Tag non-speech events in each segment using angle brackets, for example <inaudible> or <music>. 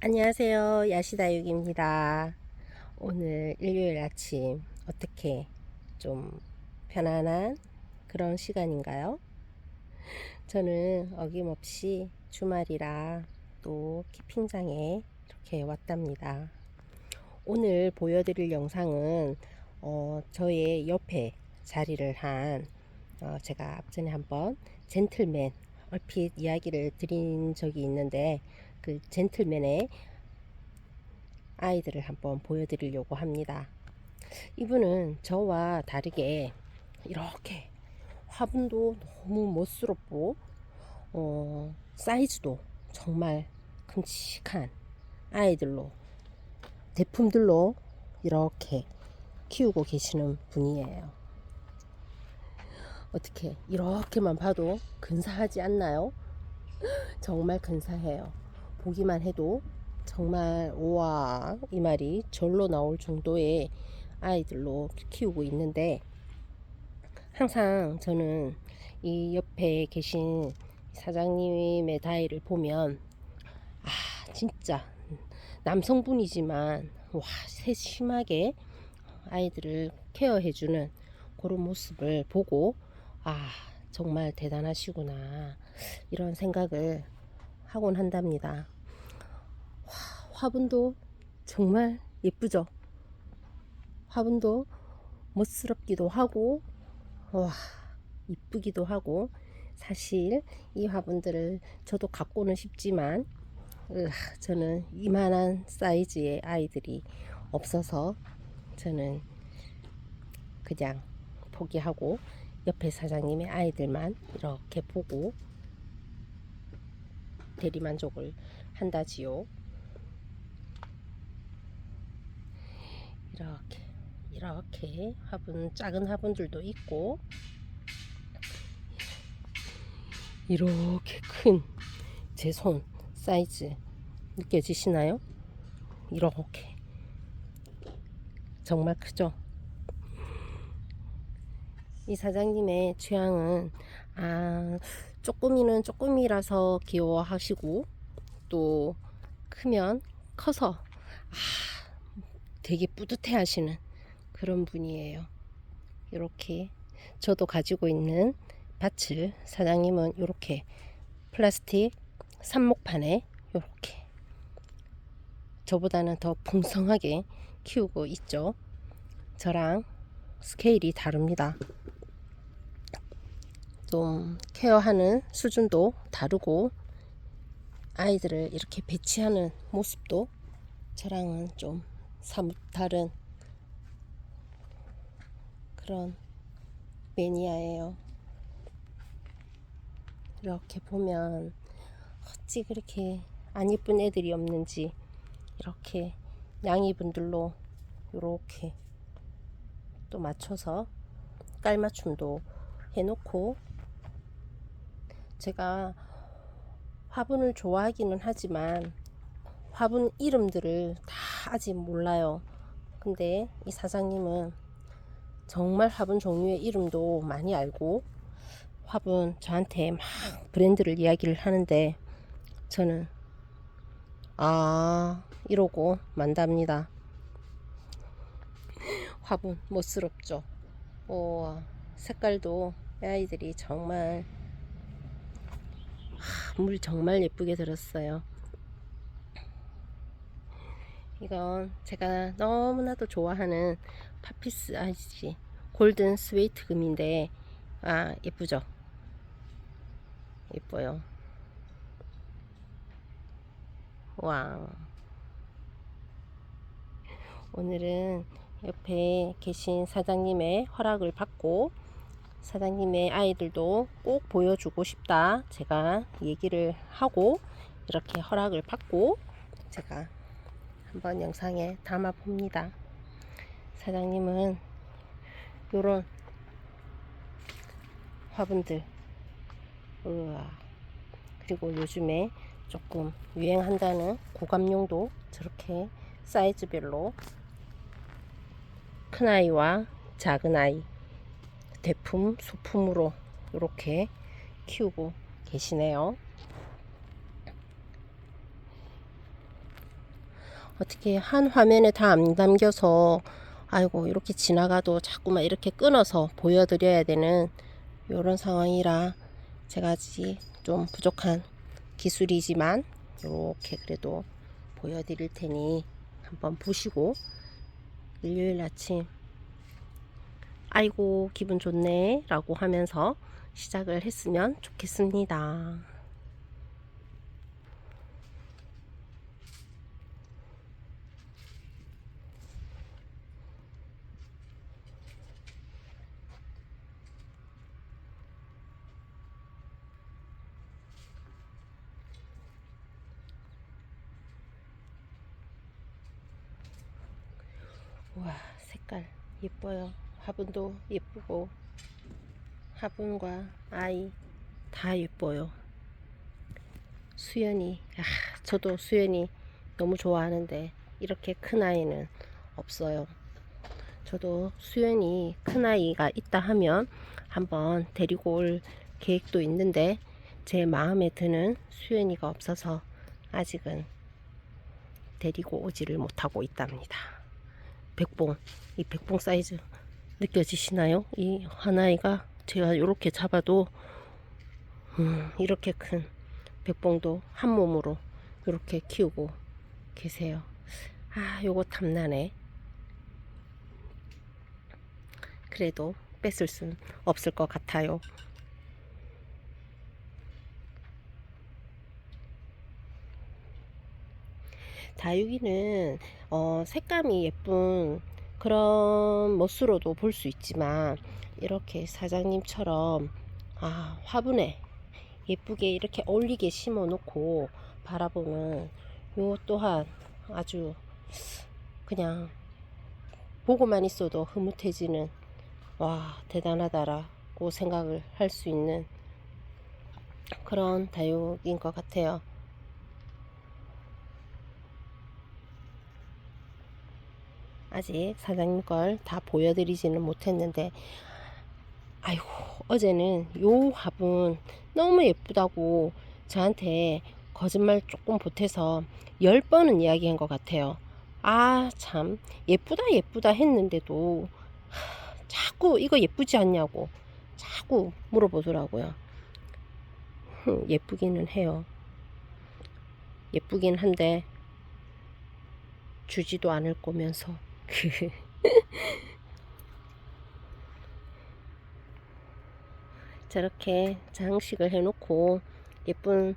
안녕하세요. 야시다육입니다. 오늘 일요일 아침 어떻게 좀 편안한 그런 시간인가요? 저는 어김없이 주말이라 또 키핑장에 이렇게 왔답니다. 오늘 보여드릴 영상은 어, 저의 옆에 자리를 한 어, 제가 앞전에 한번 젠틀맨 얼핏 이야기를 드린 적이 있는데 그 젠틀맨의 아이들을 한번 보여드리려고 합니다. 이분은 저와 다르게 이렇게 화분도 너무 멋스럽고 어, 사이즈도 정말 큼직한 아이들로 대품들로 이렇게 키우고 계시는 분이에요. 어떻게 이렇게만 봐도 근사하지 않나요? <gasps> 정말 근사해요. 보기만 해도 정말 우와 이 말이 절로 나올 정도의 아이들로 키우고 있는데 항상 저는 이 옆에 계신 사장님의 다이를 보면 아 진짜 남성분이지만 와 세심하게 아이들을 케어해주는 그런 모습을 보고 아 정말 대단하시구나 이런 생각을 하곤 한답니다. 와, 화분도 정말 예쁘죠? 화분도 멋스럽기도 하고, 와, 이쁘기도 하고, 사실 이 화분들을 저도 갖고는 싶지만, 으, 저는 이만한 사이즈의 아이들이 없어서 저는 그냥 포기하고 옆에 사장님의 아이들만 이렇게 보고 대리만족을 한다지요. 이렇게 이렇게 화분 작은 화분들도 있고 이렇게 큰 제 손 사이즈 느껴지시나요? 이렇게 정말 크죠? 이 사장님의 취향은 아 쪼꼬미는 쪼꼬미라서 귀여워하시고 또 크면 커서 아 되게 뿌듯해 하시는 그런 분이에요. 이렇게 저도 가지고 있는 밭을 사장님은 이렇게 플라스틱 삽목판에 이렇게 저보다는 더 풍성하게 키우고 있죠. 저랑 스케일이 다릅니다. 좀 케어하는 수준도 다르고 아이들을 이렇게 배치하는 모습도 저랑은 좀 사뭇 다른 그런 매니아예요. 이렇게 보면 어찌 그렇게 안 예쁜 애들이 없는지 이렇게 양이분들로 이렇게 또 맞춰서 깔맞춤도 해놓고 제가 화분을 좋아하기는 하지만 화분 이름들을 다 아직 몰라요. 근데 이 사장님은 정말 화분 종류의 이름도 많이 알고 화분 저한테 막 브랜드를 이야기를 하는데 저는 아 이러고 만답니다. <laughs> 화분 멋스럽죠. 오, 색깔도 아이들이 정말 물 정말 예쁘게 들었어요. 이건 제가 너무나도 좋아하는 파피스 아이지 골든 스웨이트 금인데 아 예쁘죠? 예뻐요. 와 오늘은 옆에 계신 사장님의 허락을 받고 사장님의 아이들도 꼭 보여주고 싶다. 제가 얘기를 하고 이렇게 허락을 받고 제가 한번 영상에 담아 봅니다. 사장님은 요런 화분들 우와 그리고 요즘에 조금 유행한다는 고감용도 저렇게 사이즈별로 큰 아이와 작은 아이 대품 소품으로 이렇게 키우고 계시네요. 어떻게 한 화면에 다 안 담겨서 아이고 이렇게 지나가도 자꾸만 이렇게 끊어서 보여드려야 되는 이런 상황이라 제가 아직 좀 부족한 기술이지만 이렇게 그래도 보여드릴 테니 한번 보시고 일요일 아침 아이고 기분 좋네 라고 하면서 시작을 했으면 좋겠습니다. 와 색깔 예뻐요. 화분도 예쁘고 화분과 아이 다 예뻐요. 수연이 아, 저도 수연이 너무 좋아하는데 이렇게 큰 아이는 없어요. 저도 수연이 큰 아이가 있다 하면 한번 데리고 올 계획도 있는데 제 마음에 드는 수연이가 없어서 아직은 데리고 오지를 못하고 있답니다. 백봉 이 백봉 사이즈 느껴지시나요? 이 하나이가 제가 이렇게 잡아도 음, 이렇게 큰 백봉도 한 몸으로 이렇게 키우고 계세요. 아, 요거 탐나네. 그래도 뺏을 순 없을 것 같아요. 다육이는 어, 색감이 예쁜 그런 멋으로도 볼 수 있지만 이렇게 사장님처럼 아, 화분에 예쁘게 이렇게 어울리게 심어 놓고 바라보면 요 또한 아주 그냥 보고만 있어도 흐뭇해지는 와 대단하다라고 생각을 할 수 있는 그런 다육인 것 같아요. 아직 사장님 걸 다 보여드리지는 못했는데 아이고 어제는 요 화분 너무 예쁘다고 저한테 거짓말 조금 보태서 열 번은 이야기한 것 같아요. 아 참 예쁘다 예쁘다 했는데도 하, 자꾸 이거 예쁘지 않냐고 자꾸 물어보더라고요. 흠, 예쁘기는 해요. 예쁘긴 한데 주지도 않을 거면서 그 <laughs> 저렇게 장식을 해놓고 예쁜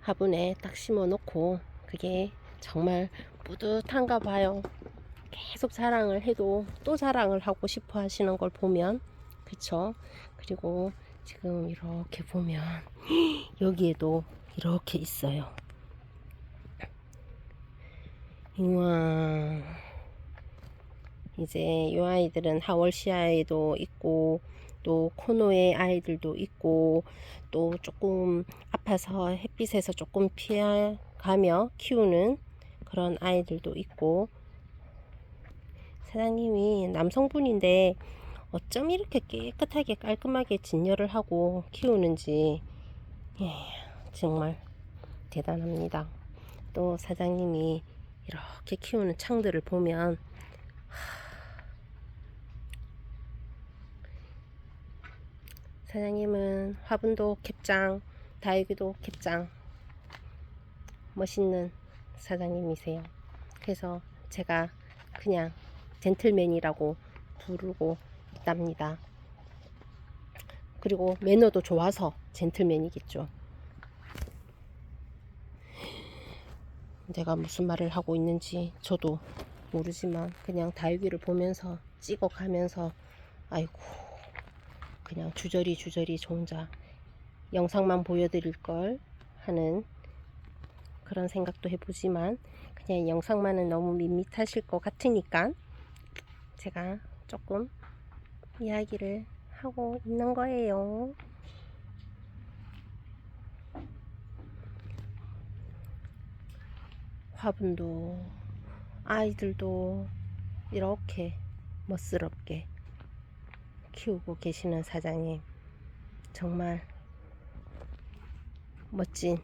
화분에 딱 심어놓고 그게 정말 뿌듯한가 봐요. 계속 자랑을 해도 또 자랑을 하고 싶어 하시는 걸 보면 그쵸? 그리고 지금 이렇게 보면 <gasps> 여기에도 이렇게 있어요. 우와. 이제 이 아이들은 하월시아에도 있고 또 코노의 아이들도 있고 또 조금 아파서 햇빛에서 조금 피해가며 키우는 그런 아이들도 있고 사장님이 남성분인데 어쩜 이렇게 깨끗하게 깔끔하게 진열을 하고 키우는지 예, 정말 대단합니다. 또 사장님이 이렇게 키우는 창들을 보면 사장님은 화분도 캡장, 다육이도 캡장 멋있는 사장님이세요. 그래서 제가 그냥 젠틀맨이라고 부르고 있답니다. 그리고 매너도 좋아서 젠틀맨이겠죠. 내가 무슨 말을 하고 있는지 저도 모르지만 그냥 다육이를 보면서 찍어가면서 아이고 그냥 주저리 주저리 저 혼자 영상만 보여드릴 걸 하는 그런 생각도 해보지만 그냥 영상만은 너무 밋밋하실 것 같으니까 제가 조금 이야기를 하고 있는 거예요. 화분도 아이들도 이렇게 멋스럽게 키우고 계시는 사장님 정말 멋진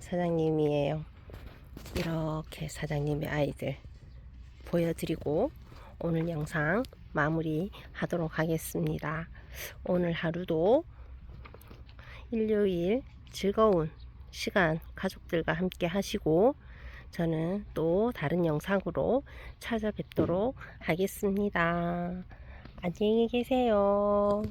사장님이에요. 이렇게 사장님의 아이들 보여드리고 오늘 영상 마무리 하도록 하겠습니다. 오늘 하루도 일요일 즐거운 시간 가족들과 함께 하시고 저는 또 다른 영상으로 찾아뵙도록 하겠습니다. 안녕히 계세요.